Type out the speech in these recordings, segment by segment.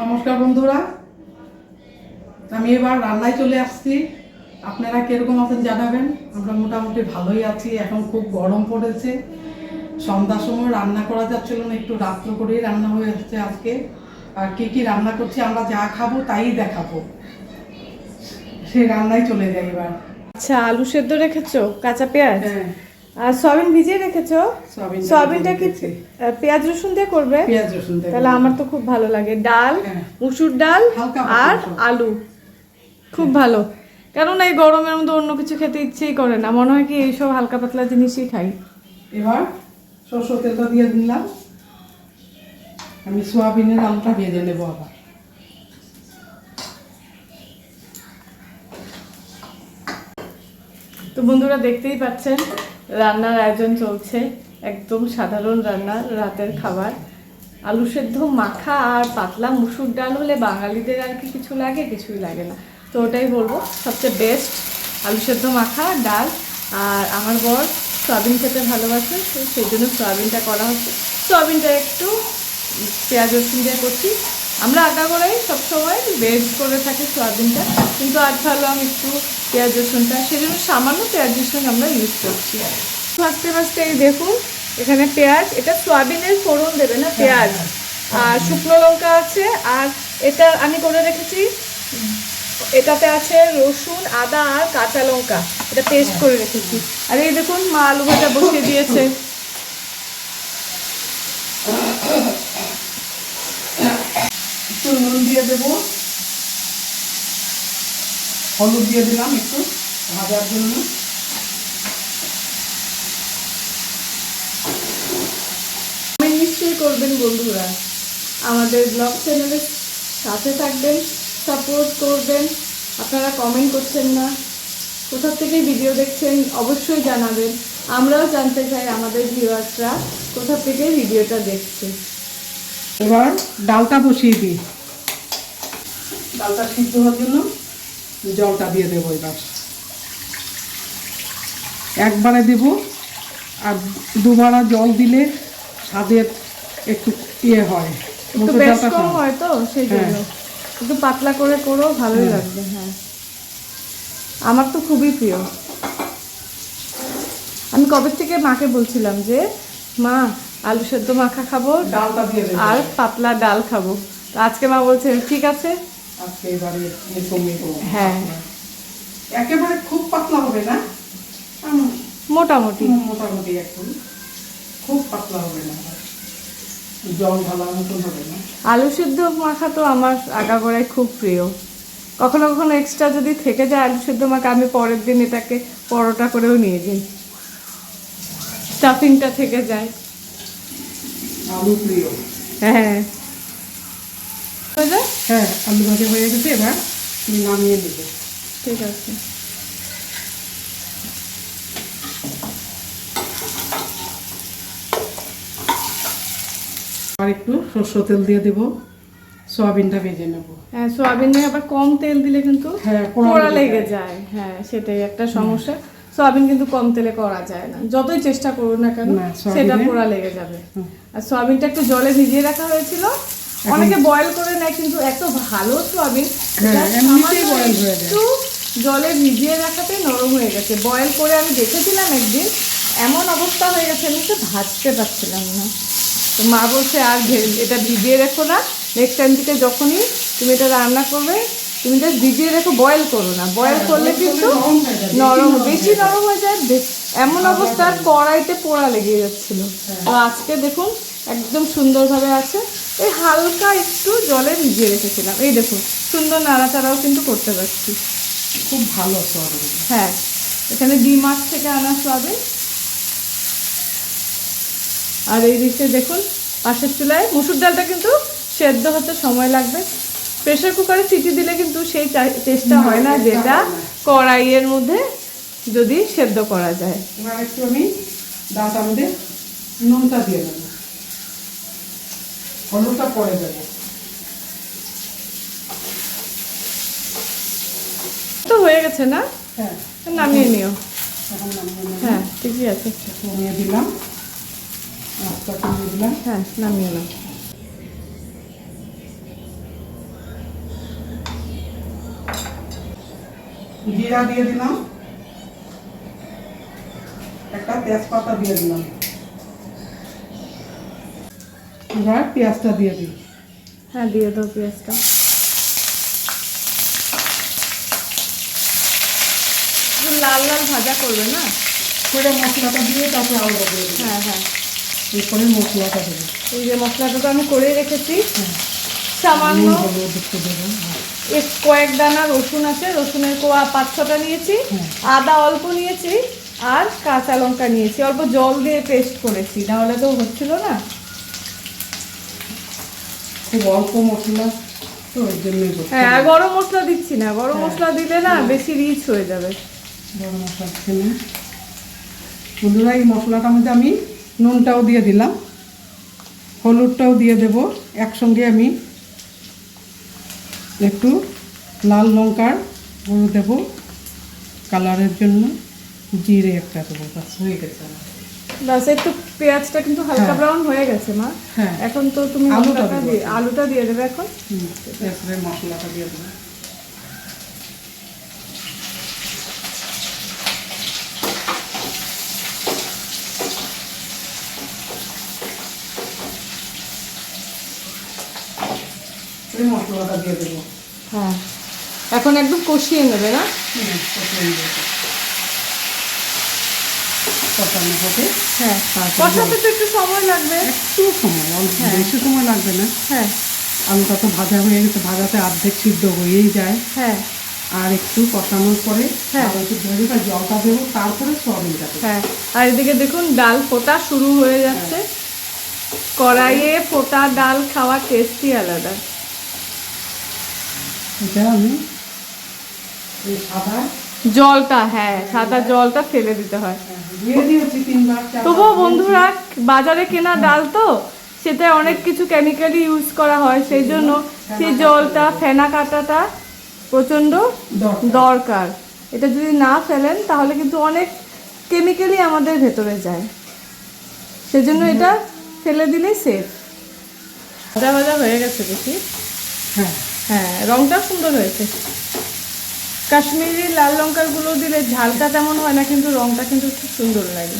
নমস্কার বন্ধুরা। আমি এবার রান্নায় চলে আসছি। আপনারা কীরকম আছেন জানাবেন? আমরা মোটামুটি ভালোই আছি। এখন খুব গরম পড়েছে। সন্ধ্যার সময় রান্না করা যাচ্ছিল না একটু রাত্র করেই রান্না হয়ে আসছে আজকে। আর কি কি রান্না করছি আমরা যা খাব তাই দেখাবো। সেই রান্নায় চলে যাই এবার। আচ্ছা আলু সেদ্ধ রেখেছো? কাঁচা পেঁয়াজ? হ্যাঁ। আর সয়াবিন ভিজিয়ে রেখেছো? সয়াবিনটা কি পেঁয়াজ রসুন দিয়ে করবে? পেঁয়াজ রসুন। তাহলে আমার তো খুব ভালো লাগে। ডাল হ্যাঁ। মুসুর ডাল আর আলু। খুব ভালো। কেননা এই গরমের মধ্যে অন্য কিছু খেতে ইচ্ছেই করে না। মনে হয় কি এইসব হালকা পাতলা জিনিসই খাই। এবার সরষের তেলটা দিয়ে দিলাম। আমি সোয়াবিনের আলুটা ভেজে নেব আবার। তো বন্ধুরা দেখতেই পাচ্ছেন রান্নার আয়োজন চলছে। একদম সাধারণ রান্না, রাতের খাবার। আলু সেদ্ধ, মাখা আর পাতলা মুসুর ডাল হলে বাঙালিদের আর কি কিছু লাগে? কিছুই লাগে না। তো ওটাই বলব, সবচেয়ে বেস্ট আলু সেদ্ধ, মাখা, ডাল। আর আমার বর সয়াবিন খেতে ভালোবাসে সেই জন্য সয়াবিনটা করা হচ্ছে। সয়াবিনটা একটু পেঁয়াজ রসুন দিয়ে করছি। আমরা আটা করাই সবসময় বেজ করে থাকি সয়াবিনটা, কিন্তু আজ ভাবলাম একটু পেঁয়াজ রসুনটা, সেজন্য সামান্য পেঁয়াজ রসুন আমরা ইউজ করছি ফার্স্টে ফার্স্টে এই দেখুন, এখানে পেঁয়াজ, এটা সয়াবিনের ফোড়ন দেবে না পেঁয়াজ? আর শুকনো লঙ্কা আছে, আর এটা আমি করে রেখেছি, এটাতে আছে রসুন, আদা আর কাঁচা লঙ্কা, এটা পেস্ট করে রেখেছি। আর এই দেখুন, মা আলু ভাজা বসিয়ে দিয়েছে। একটু নুন দিয়ে দেবো। হলুদ দিয়ে দিলাম একটু ভাজার জন্য। নিশ্চয়ই করবেন বন্ধুরা। আমাদের ব্লগ চ্যানেলের সাথে থাকবেন সাপোর্ট করবেন। আপনারা কমেন্ট করছেন না। কোথা থেকে ভিডিও দেখছেন অবশ্যই জানাবেন। আমরাও জানতে চাই আমাদের ভিউয়ার্সরা কোথা থেকে ভিডিওটা দেখছে। এবার ডালটা বসিয়ে দিই। ডালটা সিদ্ধ হওয়ার জন্য জলটা দিয়ে দেবো এবার। একবারে দেব আর দুবারা জল দিলে স্বাদের একটু ইয়ে হয়। একটু। হয় তো সেই জন্য। একটু পাতলা করে করো ভালোই হ্যাঁ। লাগবে হ্যাঁ। আমার তো খুবই প্রিয়। আমি কবে থেকে মাকে বলছিলাম যে মা আলু সেদ্ধ মাখা খাব ডালটা দিয়ে আর পাতলা ডাল খাব। তো আজকে মা বলছে ঠিক আছে? আজকে এবারে হ্যাঁ। একেবারে খুব পাতলা হবে না? মোটামুটি। মোটামুটি একটু খুব পাতলা হবে না? জল ঢালা মতন হবে না? আলু সিদ্ধ মাখা তো আমার আগাগোড়ায় খুব প্রিয়। কখনো কখনো এক্সট্রা যদি থেকে যায় আলু সিদ্ধ মাখা আমি পরের দিন এটাকে পরোটা করেও নিয়ে যাই। স্টাফিংটা থেকে যায়। আলু প্রিয়। হ্যাঁ। হ্যাঁ আলু ভাজা হয়ে গেছে এবার নামিয়ে নেব। ঠিক আছে। আর একটু সরষের তেল দিয়ে দেবো। সয়াবিনটা ভেজে নেব। হ্যাঁ সোয়াবিনে আবার কম তেল দিলে কিন্তু হ্যাঁ, পোড়া লেগে যায়। হ্যাঁ সেটাই একটা সমস্যা। সোয়াবিন কিন্তু কম তেলে করা যায় না। যতই চেষ্টা করুন না কেন সেটা পোড়া লেগে যাবে। আর সোয়াবিনটা একটু জলে ভিজিয়ে রাখা হয়েছিল। অনেকে বয়েল করে নেয় কিন্তু এত ভালো সোয়াবিন। একটু জলে ভিজিয়ে রাখাতে নরম হয়ে গেছে। বয়েল করে আমি দেখেছিলাম একদিন এমন অবস্থা হয়ে গেছে আমি তো ভাজতে পারছিলাম না। তো মা বলছে আর এটা ভিজিয়ে রেখো না। নেক্সট টাইম থেকে যখনই তুমি এটা রান্না করবে তুমি জাস্ট ভিজিয়ে রেখো বয়েল করো না। বয়েল করলে কিন্তু নরম হয়ে বেশি নরম হয়ে যায়। এমন অবস্থা কড়াইতে পোড়া লেগে যাচ্ছিল। হ্যাঁ। তো আজকে দেখুন একদম সুন্দরভাবে আছে। এই হালকা একটু জলে ভিজিয়ে রেখেছিলাম। এই দেখুন সুন্দর নাড়াচাড়াও কিন্তু করতে পারছি। খুব ভালো সয়াবিন হ্যাঁ এখানে ডি মাছ থেকে আনা সোয়াবিন আর এই দিকে দেখুন পাশের চুলায় মুসুর ডালটা কিন্তু সেদ্ধ হতে সময় লাগবে। প্রেশার কুকারে সিটি দিলে কিন্তু সেই টেস্টটা হয় না যেটা কড়াইয়ের মধ্যে যদি সেদ্ধ করা যায়। এবার একটু আমি মধ্যে নুনটা দিয়ে দেবো। হলুদটা পরে দেবো। তো হয়ে গেছে না? হ্যাঁ। নামিয়ে নিও। হ্যাঁ ঠিকই আছে। নামিয়ে দিলাম। আস্তা কমিয়ে দিলাম। হ্যাঁ নামিয়ে নাও। জিরা দিয়ে দিলাম। একটা তেজপাতা দিয়ে দিলাম। এবার পেঁয়াজটা দিয়ে দিই। হ্যাঁ দিয়ে দাও পেঁয়াজটা। লাল লাল ভাজা করবে না? করে মশলাটা দিয়ে তারপরে আলুটা দিয়ে হ্যাঁ হ্যাঁ। এরপরে মশলাটা দেবো। এই যে মশলাটা তো আমি করে রেখেছি। হ্যাঁ। সামান্য একটু দেবো হ্যাঁ। কয়েক দানা রসুন আছে রসুনের কোয়া পাঁচ ছটা নিয়েছি আদা অল্প নিয়েছি আর কাঁচা লঙ্কা নিয়েছি। অল্প জল দিয়ে পেস্ট করেছি নাহলে তো হচ্ছিল না। খুব অল্প মশলা তো ওই জন্যই হ্যাঁ আর গরম মশলা দিচ্ছি না গরম হ্যাঁ। মশলা দিলে না বেশি রিচ হয়ে যাবে। গরম মশলা খেলে বন্ধুরা এই মশলাটার মধ্যে আমি নুনটাও দিয়ে দিলাম হলুদটাও দিয়ে দেব। একসঙ্গে আমি একটু লাল লঙ্কার গুঁড়ো দেব। কালারের জন্য জিরে একটা দেবো বাস হয়ে গেছে। বাস একটু পেঁয়াজটা কিন্তু হালকা হ্যাঁ। ব্রাউন হয়ে গেছে মা। হ্যাঁ। এখন তো তুমি আলুটা দিয়ে আলুটা দিয়ে দেবে এখন। হুম, মশলাটা দিয়ে দেবো। এই মশলাটা দিয়ে দেবো। হ্যাঁ। এখন একদম কষিয়ে নেবে না? হুম, কষিয়ে নেব। কষানো হবে। হ্যাঁ। কষাতে তো একটু সময় লাগবে। একটু সময় অল্প হ্যাঁ। বেশি সময় লাগবে না? হ্যাঁ। আলুটা তো ভাজা হয়ে গেছে ভাজাতে অর্ধেক সিদ্ধ হয়েই যায়। হ্যাঁ। আর একটু কষানোর পরে হ্যাঁ। হয়ে জলটা দেবো তারপরে সয়াবিনটা হ্যাঁ। আর এদিকে দেখুন ডাল ফোটা শুরু হয়ে যাচ্ছে। কড়াইয়ে ফোটা ডাল খাওয়ার টেস্টই আলাদা। এটা আমি সাদা জলটা হ্যাঁ সাদা জলটা ফেলে দিতে হয়। চারবার। তবুও বন্ধুরা বাজারে কেনা ডাল তো সেটা অনেক কিছু কেমিক্যালি ইউজ করা হয় সেই জন্য সেই জলটা ফেনা কাটাটা প্রচণ্ড দরকার। দরকার। এটা যদি না ফেলেন তাহলে কিন্তু অনেক কেমিক্যালি আমাদের ভেতরে যায়। সেজন্য এটা ফেলে দিলেই সেফ ভাজা ভাজা হয়ে গেছে দেখি। হ্যাঁ। হ্যাঁ রংটা সুন্দর হয়েছে। কাশ্মীরি লাল লঙ্কার গুঁড়ো দিলে ঝালটা তেমন হয় না কিন্তু রংটা কিন্তু খুব সুন্দর লাগে।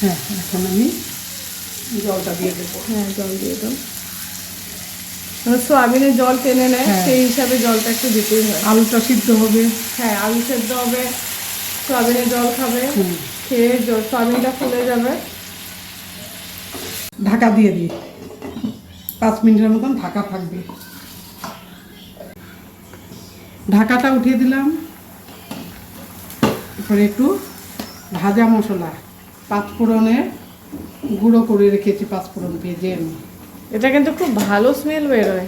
হ্যাঁ এখন আমি জলটা দিয়ে দেবো। হ্যাঁ জল দিয়ে দাও মানে সোয়াবিনের জল টেনে নেয় হ্যাঁ। সেই হিসাবে জলটা একটু দিতেই হয়। আলুটা সিদ্ধ হবে। হ্যাঁ আলু সেদ্ধ হবে সোয়াবিনের জল খাবে খেয়ে জ- সোয়াবিনটা ফুলে যাবে। ঢাকা দিয়ে দিই। পাঁচ মিনিটের মতন ঢাকা থাকবে। ঢাকাটা উঠিয়ে দিলাম। এরপরে একটু ভাজা মশলা পাঁচফোড়নের গুঁড়ো করে রেখেছি পাঁচফোড়ন ভেজে আমি। এটা কিন্তু খুব ভালো স্মেল বেরোয়।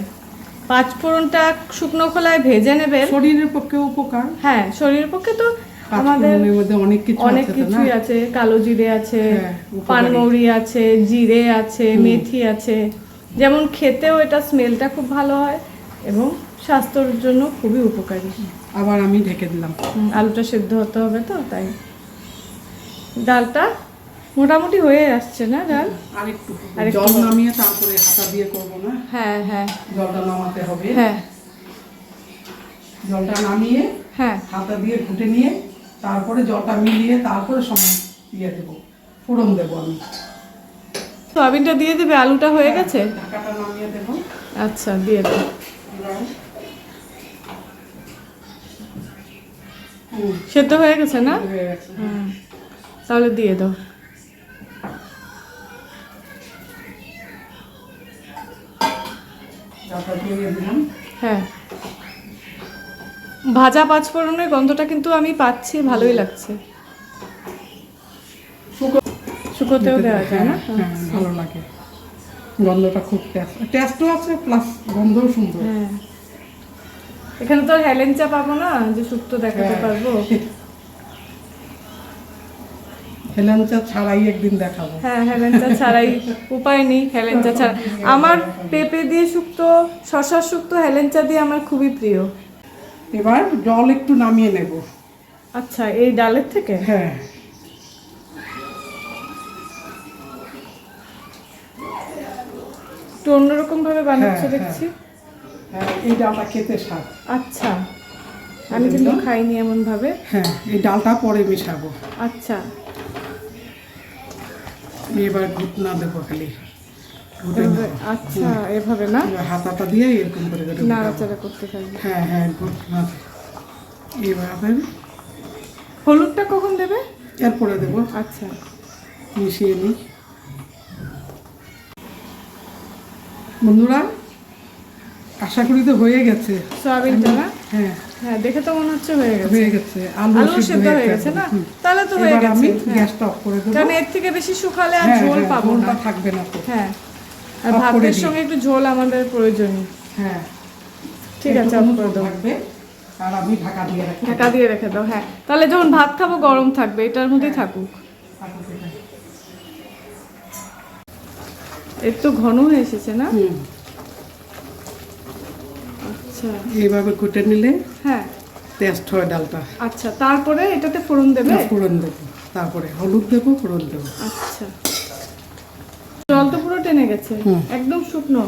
পাঁচ ফোড়নটা শুকনো খোলায় ভেজে নেবেন। শরীরের পক্ষে উপকার। হ্যাঁ শরীরের পক্ষে তো আমাদের মধ্যে অনেক কিছু অনেক কিছুই আছে। কালো জিরে আছে হ্যাঁ, পানমৌরি আছে জিরে আছে মেথি আছে। যেমন খেতেও এটা স্মেলটা খুব ভালো হয় এবং স্বাস্থ্যের জন্য খুবই উপকারী। আবার আমি ঢেকে দিলাম। আলুটা সেদ্ধ হতে হবে তো তাই। ডালটা মোটামুটি হয়ে আসছে না ডাল? আর একটু আরেকটু জল নামিয়ে তারপরে হাতা দিয়ে করব না? হ্যাঁ হ্যাঁ। জলটা নামাতে হবে। হ্যাঁ। জলটা নামিয়ে হ্যাঁ। হাতা দিয়ে ঘুটে নিয়ে তারপরে জলটা মিলিয়ে তারপরে সময় দিয়ে দেবো ফোড়ন দেবো আমি। সয়াবিনটা দিয়ে দেবে আলুটা হয়ে গেছে? ঢাকাটা নামিয়ে দেবো। আচ্ছা দিয়ে দেবে এবার হুম, সেদ্ধ হয়ে গেছে না? হয়ে তাহলে দিয়ে দাও। হ্যাঁ। ভাজা পাঁচফোড়নের গন্ধটা কিন্তু আমি পাচ্ছি ভালোই লাগছে। শুকো শুকোতেও দেওয়া যায় না? হ্যাঁ, হ্যাঁ, ভালো লাগে। গন্ধটা খুব টেস্ট টেস্টও আছে প্লাস গন্ধও সুন্দর। হ্যাঁ। এখানে তো হেলেঞ্চা পাবো না যে শুক্তো দেখাতে হ্যাঁ। পারব। হেলেঞ্চা ছাড়াই একদিন দেখাবো। হ্যাঁ হেলেঞ্চা ছাড়াই উপায় নেই হেলেঞ্চা ছাড়া। আমার পেঁপে দিয়ে শুক্তো শশার শুক্তো হেলেঞ্চা দিয়ে আমার খুবই প্রিয়। এবার জল একটু নামিয়ে নেব। আচ্ছা এই ডালের থেকে? হ্যাঁ। একটু অন্যরকম ভাবে বানাচ্ছ হ্যাঁ, দেখছি। হ্যাঁ এই ডালটা খেতে স্বাদ। আচ্ছা আমি কিন্তু খাইনি এমন ভাবে হ্যাঁ এই ডালটা পরে মেশাবো। আচ্ছা। এবার ঘুটনা দেবো খালি। এভাবে-। আচ্ছা এভাবে না? হাতাটা দিয়ে এরকম করে করে নাড়াচাড়া করতে থাকবে। হ্যাঁ হ্যাঁ ঘুটনা এইভাবে হলুদটা কখন দেবে? এরপরে দেবো। আচ্ছা। মিশিয়ে নিই। বন্ধুরা আশা করি তো হয়ে গেছে। সয়াবিনটা না হ্যাঁ। হ্যাঁ দেখে তো মনে হচ্ছে হয়ে গেছে। হয়ে গেছে আলু সিদ্ধ হয়ে গেছে। না? তাহলে তো হয়ে গেছে আমি হ্যাঁ। গ্যাসটা অফ করে দেবো। কারণ এর থেকে বেশি শুকালে আর হ্যাঁ, ঝোল হ্যাঁ, পাবো না। থাকবে না তো। হ্যাঁ। আর ভাতের সঙ্গে একটু ঝোল আমাদের হ্যাঁ। ঠিক আছে অফ করে আর আমি ঢাকা দিয়ে রাখি ঢাকা দিয়ে রেখে দাও হ্যাঁ। তাহলে যখন ভাত খাব গরম থাকবে এটার মধ্যেই থাকুক। এর তো ঘন হয়ে এসেছে না? হুম। আচ্ছা। এইভাবে কুটে নিলে হ্যাঁ। টেস্ট হয় ডালটা। আচ্ছা তারপরে এটাতে ফোড়ন দেবে? ফোড়ন দেবো। তারপরে হলুদ দেবো ফোড়ন দেবো। আচ্ছা। জল তো পুরো টেনে গেছে। একদম শুকনো।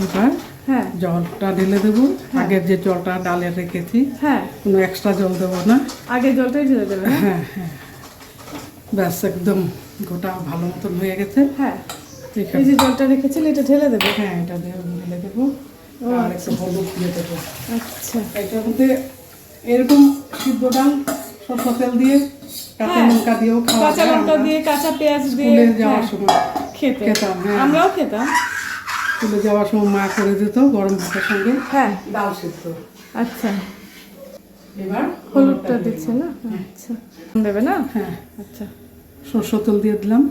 এবার হ্যাঁ। জলটা ঢেলে দেবো। আগের যে জলটা ডালে রেখেছি হ্যাঁ। কোনো এক্সট্রা জল দেবো না। আগে জলটাই ঢেলে দেবে হ্যাঁ হ্যাঁ। ব্যাস একদম গোটা ভালো মতন হয়ে গেছে। হ্যাঁ। এই যে জলটা রেখেছিলে এটা ঢেলে দেবো? হ্যাঁ এটা ঢেলে দেবো। আর একটু হলুদ দিয়ে দেবো। আচ্ছা। এটার মধ্যে এরকম সিদ্ধ ডাল সরষা তেল দিয়ে কাঁচা হ্যাঁ। লঙ্কা দিয়েও খাওয়া কাঁচা লঙ্কা দিয়ে কাঁচা পেঁয়াজ দিয়ে যাওয়ার হ্যাঁ, সময়। খেতে। খেতাম, হ্যাঁ। আমরাও খেতাম। স্কুলে যাওয়ার সময় মা করে দিত গরম ভাতের সঙ্গে হ্যাঁ। ডাল সিদ্ধ। আচ্ছা। এবার হলুদটা দিচ্ছে না? আচ্ছা। দেবে না? হ্যাঁ। আচ্ছা। সরষে তেল দিয়ে দিলাম।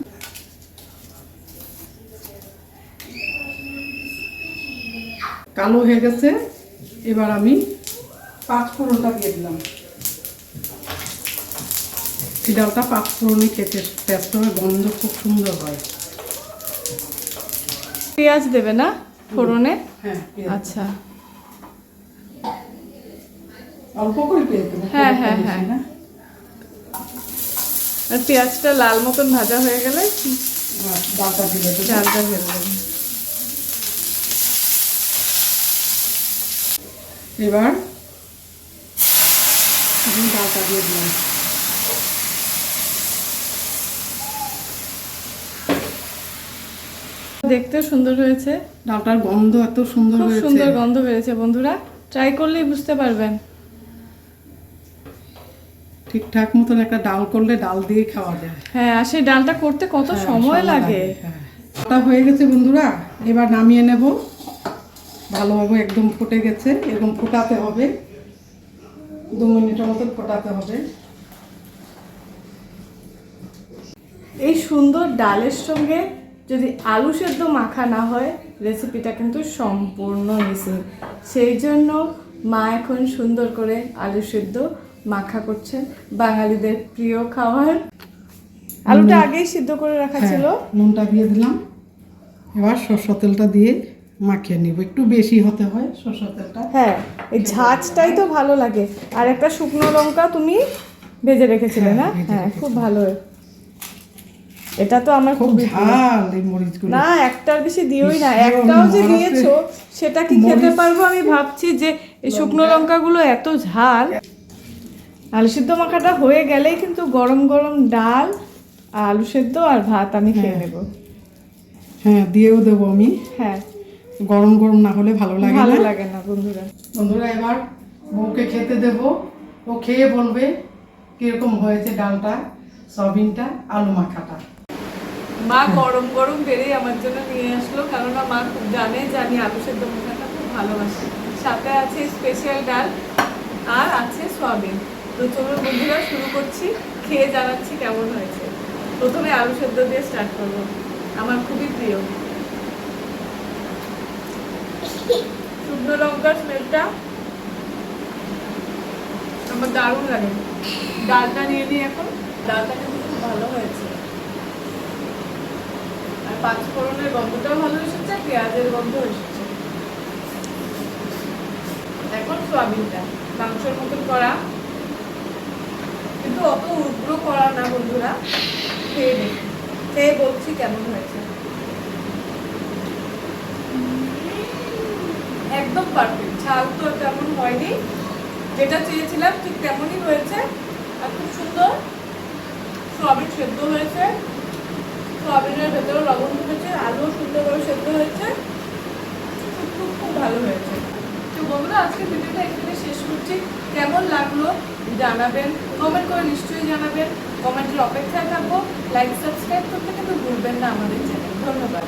কালো হয়ে গেছে এবার আমি পাঁচ ফোড়নটা দিয়ে দিলাম। এই ডালটা পাঁচ ফোড়নে খেতে টেস্ট হয় গন্ধ খুব সুন্দর হয়। পেঁয়াজ দেবে না ফোড়নে? হ্যাঁ আচ্ছা। অল্প করে পেঁয়াজ দেবো হ্যাঁ, হ্যাঁ, হ্যাঁ। আর পেঁয়াজটা লাল মতন ভাজা হয়ে গেলে ডালটা দিলে দেবো। ডালটা দেবে। এবার আমি ডালটা দিয়ে দিলাম। দেখতেও সুন্দর হয়েছে। ডালটার গন্ধ এত সুন্দর হয়েছে। সুন্দর গন্ধ বেড়েছে বন্ধুরা। ট্রাই করলেই বুঝতে পারবেন। ঠিকঠাক মতন একটা ডাল করলে ডাল দিয়ে খাওয়া যায়। হ্যাঁ আর সেই ডালটা করতে কত হ্যাঁ, সময় লাগে। হ্যাঁ। হয়ে গেছে বন্ধুরা। এবার নামিয়ে নেব। ভালোভাবে একদম ফুটে গেছে এরকম ফোটাতে হবে। দু মিনিটের মতন ফোটাতে হবে। এই সুন্দর ডালের সঙ্গে যদি আলু সেদ্ধ মাখা না হয় রেসিপিটা কিন্তু সম্পূর্ণ মিসিং সেই জন্য মা এখন সুন্দর করে আলু সেদ্ধ মাখা করছেন বাঙালিদের প্রিয় খাবার। আলুটা আগেই সিদ্ধ করে রাখা ছিল। হ্যাঁ, নুনটা দিয়ে দিলাম। এবার সরষের তেলটা দিয়ে মাখিয়ে নিব। একটু বেশি হতে হয় সরষের তেলটা। হ্যাঁ এই ঝাঁজটাই তো ভালো লাগে। আর একটা শুকনো লঙ্কা তুমি ভেজে রেখেছিলে না? হ্যাঁ, হ্যাঁ খুব ভালো। এটা তো আমার খুব ঝাল এই মরিচগুলো। না একটার বেশি দিওই না। একটাও যে দিয়েছ সেটা কি খেতে পারব? আমি ভাবছি যে এই শুকনো লঙ্কাগুলো এত ঝাল। আলু সিদ্ধ মাখাটা হয়ে গেলেই কিন্তু গরম গরম ডাল আলু সেদ্ধ আর ভাত আমি খেয়ে নেব। হ্যাঁ দিয়েও দেবো আমি। হ্যাঁ। গরম গরম না হলে ভালো লাগে ভালো লাগে না বন্ধুরা। বন্ধুরা এবার বউকে খেতে দেব। ও খেয়ে বলবে কীরকম হয়েছে ডালটা সয়াবিনটা আলু মাখাটা। মা গরম গরম বেড়েই আমার জন্য নিয়ে আসলো কেননা মা খুব জানে যে আমি আলু সেদ্ধ মাখাটা খুব ভালোবাসি। সাথে আছে স্পেশাল ডাল আর আছে সয়াবিন। তো চলুন বন্ধুরা শুরু করছি। খেয়ে জানাচ্ছি কেমন হয়েছে। প্রথমে আলু সেদ্ধ দিয়ে স্টার্ট করব। আমার খুবই প্রিয়। শুকনো লঙ্কার স্মেলটা আমার দারুণ লাগে। ডালটা নিয়ে নিই এখন। ডালটা কিন্তু খুব ভালো হয়েছে। আর পাঁচ ফোড়নের গন্ধটাও ভালো এসেছে পেঁয়াজের গন্ধ এসেছে। এখন সোয়াবিনটা, মাংসের মতন করা। কিন্তু অত উগ্র করা না বন্ধুরা, খেয়ে দেখি খেয়ে বলছি কেমন হয়েছে। একদম পারফেক্ট ঝাল তো তেমন হয়নি। যেটা চেয়েছিলাম ঠিক তেমনই হয়েছে। আর খুব সুন্দর। সয়াবিন সেদ্ধ হয়েছে। সয়াবিনের ভেতরে লবণ ঢুকেছে। আলু সুন্দরভাবে সেদ্ধ হয়েছে। খুব খুব খুব ভালো হয়েছে। তো বন্ধুরা আজকে ভিডিওটা এখানে শেষ করছি। কেমন লাগল জানাবেন। কমেন্ট করে নিশ্চয়ই জানাবেন। কমেন্টের অপেক্ষায় থাকব। লাইক সাবস্ক্রাইব করতে কিন্তু ভুলবেন না আমাদের চ্যানেল ধন্যবাদ।